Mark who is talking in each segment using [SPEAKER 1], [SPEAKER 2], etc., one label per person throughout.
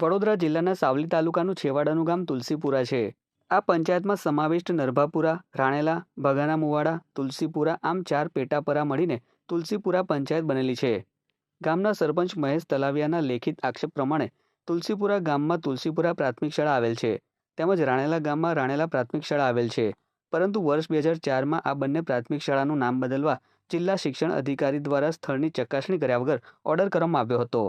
[SPEAKER 1] વડોદરા જિલ્લાના સાવલી તાલુકાનું છેવાડાનું ગામ તુલસીપુરા છે. આ પંચાયતમાં સમાવિષ્ટ નરભાપુરા, રાણેલા, ભગાના મુવાડા, તુલસીપુરા આમ ચાર પેટાપરા મળીને તુલસીપુરા પંચાયત બનેલી છે. ગામના સરપંચ મહેશ તલાવિયાના લેખિત આક્ષેપ પ્રમાણે તુલસીપુરા ગામમાં તુલસીપુરા પ્રાથમિક શાળા આવેલ છે, તેમજ રાણેલા ગામમાં રાણેલા પ્રાથમિક શાળા આવેલ છે. પરંતુ વર્ષ બે હજાર ચારમાં આ બંને પ્રાથમિક શાળાનું નામ બદલવા જિલ્લા શિક્ષણ અધિકારી દ્વારા સ્થળની ચકાસણી કર્યા વગર ઓર્ડર કરવામાં આવ્યો હતો.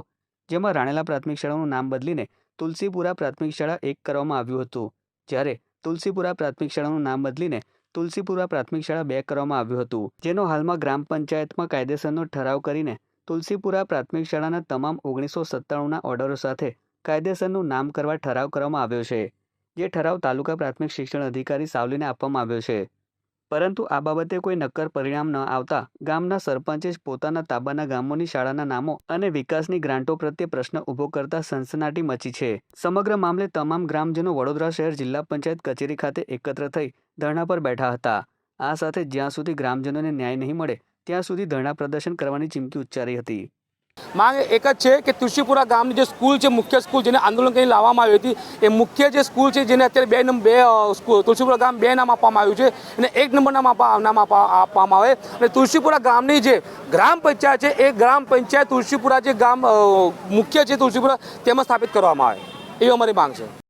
[SPEAKER 1] જેમાં રાણેલા પ્રાથમિક શાળાનું નામ બદલીને તુલસીપુરા પ્રાથમિક શાળા એક કરવામાં આવ્યું હતું. જ્યારે તુલસીપુરા પ્રાથમિક શાળાનું નામ બદલીને તુલસીપુરા પ્રાથમિક શાળા બે કરવામાં આવ્યું હતું. જેનો હાલમાં ગ્રામ પંચાયતમાં કાયદેસરનો ઠરાવ કરીને તુલસીપુરા પ્રાથમિક શાળાના તમામ ઓગણીસો સત્તાણુંના ઓર્ડરો સાથે કાયદેસરનું નામ કરવા ઠરાવ કરવામાં આવ્યો છે, જે ઠરાવ તાલુકા પ્રાથમિક શિક્ષણ અધિકારી સાવલીને આપવામાં આવ્યો છે. પરંતુ આ બાબતે કોઈ નક્કર પરિણામ ન આવતા ગામના સરપંચે જ પોતાના તાબાના ગામોની શાળાના નામો અને વિકાસની ગ્રાન્ટો પ્રત્યે પ્રશ્ન ઊભો કરતા સનસનાટી મચી છે. સમગ્ર મામલે તમામ ગ્રામજનો વડોદરા શહેર જિલ્લા પંચાયત કચેરી ખાતે એકત્ર થઈ ધરણા પર બેઠા હતા. આ સાથે જ્યાં સુધી ગ્રામજનોને ન્યાય નહીં મળે, ત્યાં સુધી ધરણા પ્રદર્શન કરવાની ચીમકી ઉચ્ચારી હતી.
[SPEAKER 2] માંગ એક જ છે કે તુલસીપુરા ગામની જે સ્કૂલ છે, મુખ્ય સ્કૂલ જેને આંદોલન કરીને લાવવામાં આવી હતી, એ મુખ્ય જે સ્કૂલ છે, જેને અત્યારે બે નંબર બે સ્કૂલ, તુલસીપુરા ગામ બે નામ આપવામાં આવ્યું છે અને એક નંબર નામ નામ આપવામાં આવે. અને તુલસીપુરા ગામની જે ગ્રામ પંચાયત છે, એ ગ્રામ પંચાયત તુલસીપુરા જે ગામ મુખ્ય છે તુલસીપુરા, તેમાં સ્થાપિત કરવામાં આવે. એવી અમારી માંગ છે.